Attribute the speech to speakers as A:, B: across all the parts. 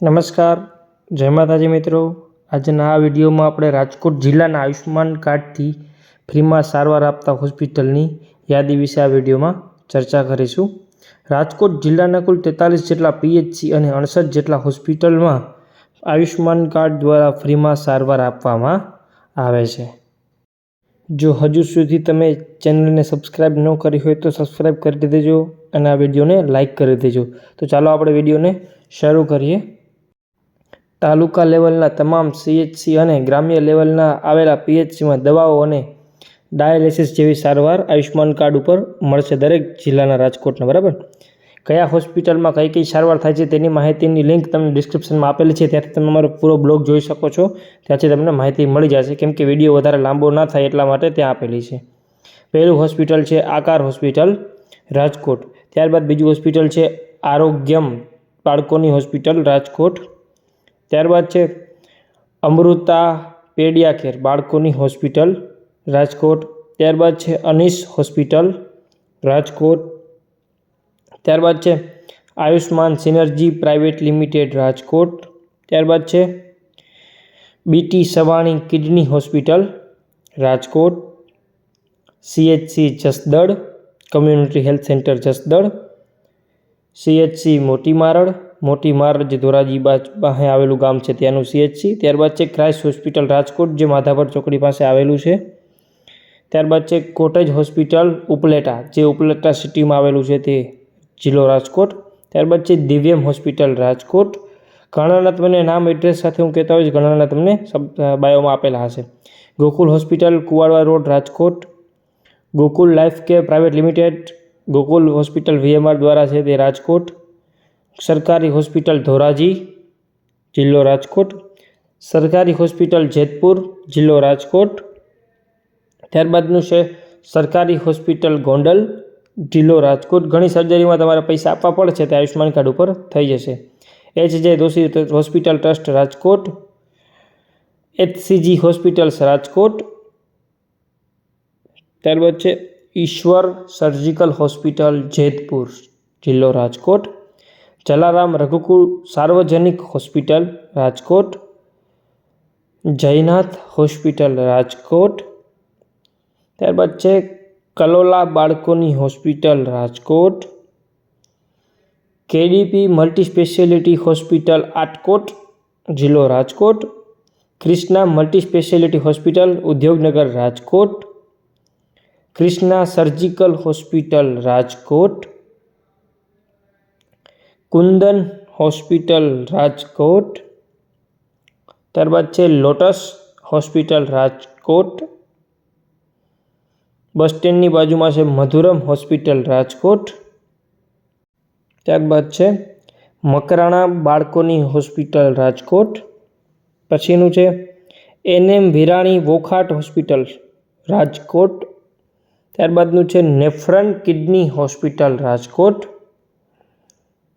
A: નમસ્કાર. જય માતાજી મિત્રો. આજના આ વિડીયોમાં આપણે રાજકોટ જિલ્લાના આયુષ્યમાન કાર્ડથી ફ્રીમાં સારવાર આપતા હોસ્પિટલની યાદી વિશે આ વિડીયોમાં ચર્ચા કરીશું. રાજકોટ જિલ્લાના કુલ તેતાલીસ જેટલા પીએચસી અને અડસઠ જેટલા હોસ્પિટલમાં આયુષ્યમાન કાર્ડ દ્વારા ફ્રીમાં સારવાર આપવામાં આવે છે. જો હજુ સુધી તમે ચેનલને સબસ્ક્રાઈબ ન કરી હોય તો સબસ્ક્રાઈબ કરી દેજો અને આ વિડીયોને લાઇક કરી દેજો. તો ચાલો આપણે વિડીયોને શરૂ કરીએ. તાલુકા લેવલના તમામ સીએચસી અને ગ્રામ્ય લેવલના આવેલા પીએચસીમાં દવાઓ અને ડાયાલિસિસ જેવી સારવાર આયુષ્યમાન કાર્ડ ઉપર મળશે દરેક જિલ્લાના રાજકોટના, બરાબર? કયા હોસ્પિટલમાં કઈ કઈ સારવાર થાય છે તેની માહિતીની લિંક તમને ડિસ્ક્રિપ્શનમાં આપેલી છે, ત્યાંથી તમે અમારો પૂરો બ્લોગ જોઈ શકો છો. ત્યાંથી તમને માહિતી મળી જશે, કેમ કે વીડિયો વધારે લાંબો ના થાય એટલા માટે ત્યાં આપેલી છે. પહેલું હોસ્પિટલ છે આકાર હોસ્પિટલ, રાજકોટ. ત્યારબાદ બીજું હોસ્પિટલ છે આરોગ્યમ બાળકોની હોસ્પિટલ, રાજકોટ. ત્યારબાદ છે અમૃતા પેડિયાકેર બાળકોની હોસ્પિટલ, રાજકોટ. ત્યારબાદ છે અનીસ હોસ્પિટલ, રાજકોટ. ત્યારબાદ છે Ayushman synergy private limited, Rajkot. ત્યારબાદ છે BT Savani kidney hospital, Rajkot. CHC Jasdan community health centre Jasdan CHC Moti Marad Moti મારડ જે ધોરાજી પાસે આવેલું ગામ છે ત્યાંનું સીએચસી ત્યારબાદ છે ક્રાઇસ્ટ હોસ્પિટલ રાજકોટ, જે માધાપર ચોકડી પાસે આવેલું છે. ત્યારબાદ છે કોટેજ હોસ્પિટલ ઉપલેટા, જે ઉપલેટા સિટીમાં આવેલું છે તે જિલ્લો રાજકોટ. ત્યારબાદ છે દિવ્યમ હોસ્પિટલ રાજકોટ. ઘણાના તમને નામ એડ્રેસ સાથે હું કહેતા હોઈશ ઘણાના તમને બાયોમાં આપેલા હશે. Gokul hospital Kuvadva road, Rajkot. Gokul life care private limited Gokul hospital VMR દ્વારા છે તે રાજકોટ. સરકારી હોસ્પિટલ ધોરાજી, જિલ્લો રાજકોટ. સરકારી હોસ્પિટલ જેતપુર, જિલ્લો રાજકોટ. ત્યારબાદનું છે સરકારી હોસ્પિટલ ગોંડલ, જિલ્લો રાજકોટ. ઘણી સર્જરીમાં તમારે પૈસા આપવા પડશે, તે આયુષ્યમાન કાર્ડ ઉપર થઈ જશે. H J Doshi hospital trust Rajkot. HCG hospitals Rajkot. ત્યારબાદ છે ઈશ્વર સર્જિકલ હોસ્પિટલ જેતપુર, જિલ્લો રાજકોટ. જલારામ રઘુકુળ સાર્વજનિક હોસ્પિટલ રાજકોટ જયનાથ હોસ્પિટલ રાજકોટ ત્યારબાદ છે કલોલા બાળકોની hospital Rajkot KDP multi speciality hospital Atkot જિલ્લો Rajkot Krishna multi speciality hospital Udyognagar Rajkot Krishna surgical hospital Rajkot Kundan hospital Rajkot. ત્યારબાદ છે લોટસ હોસ્પિટલ રાજકોટ. બસ સ્ટેન્ડની બાજુમાં છે મધુરમ હોસ્પિટલ રાજકોટ. ત્યારબાદ છે મકરાણા બાળકોની હોસ્પિટલ રાજકોટ. પછીનું છે NM Virani Wockhardt hospital Rajkot. ત્યારબાદનું છે નેફ્રન કિડની હોસ્પિટલ રાજકોટ.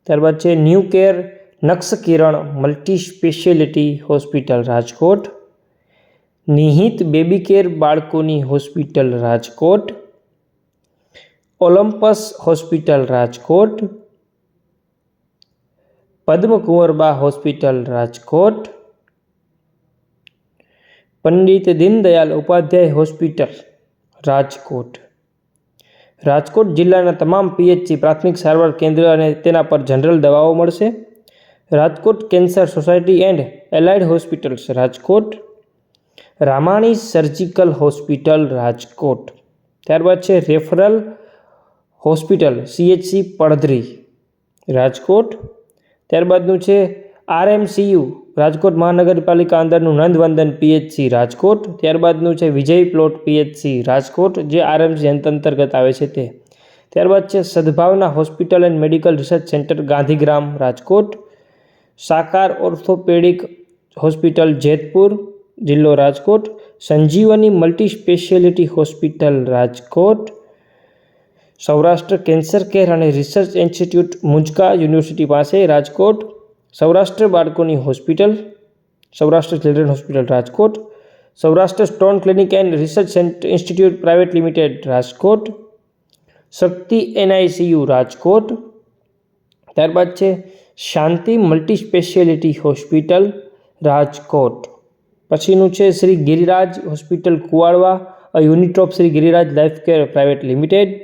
A: ત્યારબાદ છે new care Nakshkiran multi speciality hospital Rajkot. Nihit baby care બાળકોની hospital Rajkot. Olympus hospital Rajkot. Padmakunvarba hospital Rajkot. Pandit Deendayal Upadhyay hospital Rajkot. Rajkot જિલ્લાના તમામ PHC પ્રાથમિક સારવાર કેન્દ્ર અને તેના પર જનરલ દવાઓ મળશે. Rajkot cancer society and allied hospitals Rajkot. Ramani surgical hospital Rajkot. ત્યારબાદ છે referral hospital CHC Paddhari Rajkot. ત્યારબાદનું છે આરએમસીયુ રાજકોટ મહાનગરપાલિકા અંદરનું નંદવંદન પીએચસી રાજકોટ. ત્યારબાદનું છે વિજય પ્લોટ પીએચસી રાજકોટ, જે આરએમસી અંતર્ગત આવે છે તે. ત્યારબાદ છે Sadbhavna hospital and medical research centre Gandhigram, Rajkot. Sakar orthopaedic hospital Jetpur, જિલ્લો Rajkot. Sanjivani multi speciality hospital Rajkot. Saurashtra cancer care અને રિસર્ચ ઇન્સ્ટિટ્યૂટ મુંજકા યુનિવર્સિટી પાસે રાજકોટ. સૌરાષ્ટ્ર બાળકોની hospital, Saurashtra children hospital Rajkot, Saurashtra stone clinic and research institute private limited Rajkot, Shakti NICU Rajkot, ત્યારબાદ છે Shanti multi speciality hospital Rajkot. પછીનું છે Shri Giriraj hospital Kuvadva, a unit of Shri Giriraj life care private limited,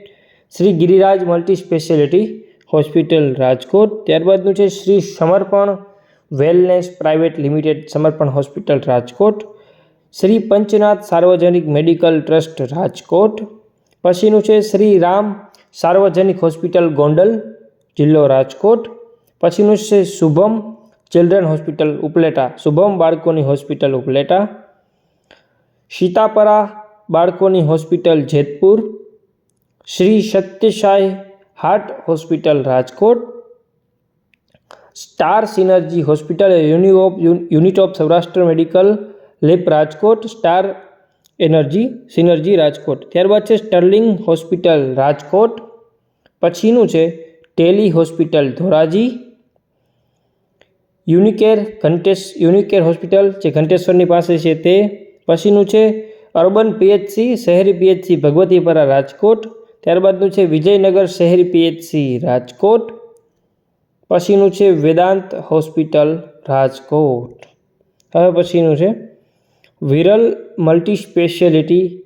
A: Shri Giriraj multi speciality hospital Rajkot. ત્યારબાદનું છે Shri Samarpan wellness private limited Samarpan hospital Rajkot. Shri Panchnath Sarvajanik medical trust Rajkot. પછીનું છે શ્રી રામ સાર્વજનિક hospital Gondal જિલ્લો રાજકોટ. પછીનું છે Shubham children hospital Upleta. Shubham બાળકોની hospital Upleta. Sitapara બાળકોની hospital Jetpur. Shri Satyasai heart hospital Rajkot. Star synergy hospital uni unit of Saurashtra medical lab Rajkot. Star energy synergy Rajkot. ત્યારબાદ છે સ્ટર્લિંગ હોસ્પિટલ રાજકોટ. પછીનું છે tele hospital Dhoraji. Unicare Ghantesh Unicare hospital જે ઘંટેશ્વરની પાસે છે તે. પછીનું છે અર્બન પીએચસી, શહેરી પીએચસી ભગવતીપરા રાજકોટ. ત્યારબાદનું છે વિજયનગર શહેર પીએચસી રાજકોટ. પછીનું છે વેદાંત હોસ્પિટલ રાજકોટ. હવે પછીનું છે Viral multi speciality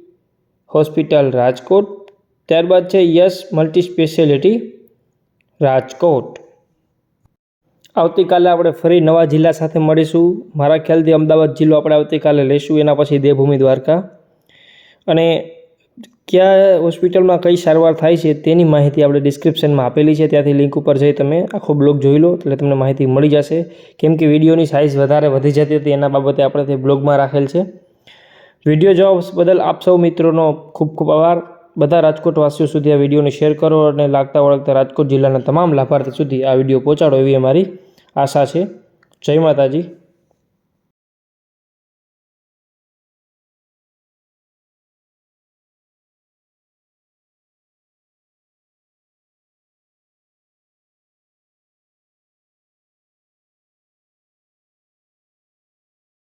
A: hospital Rajkot. ત્યારબાદ છે યસ મલ્ટી સ્પેશિયાલિટી રાજકોટ. આવતીકાલે આપણે ફરી નવા જિલ્લા સાથે મળીશું. મારા ખ્યાલથી અમદાવાદ જિલ્લો આપણે આવતીકાલે લઈશું એના પછી દેવભૂમિ દ્વારકા. અને કયા હોસ્પિટલમાં કઈ સારવાર થાય છે તેની માહિતી આપણે ડિસ્ક્રિપ્શનમાં આપેલી છે. ત્યાંથી લિંક ઉપર જઈ તમે આખો બ્લોગ જોઈ લો, એટલે તમને માહિતી મળી જશે. કેમ કે વિડીયોની સાઇઝ વધારે વધી જતી હતી, એના બાબતે આપણે તે બ્લોગમાં રાખેલ છે. વીડિયો જોવા બદલ આપ સૌ મિત્રોનો ખૂબ ખૂબ આભાર. બધા રાજકોટ વાસીઓ સુધી આ વિડીયોને શેર કરો અને લાગતા વળગતા રાજકોટ જિલ્લાના તમામ લાભાર્થી સુધી આ વીડિયો પહોંચાડો એવી અમારી આશા છે. જય માતાજી.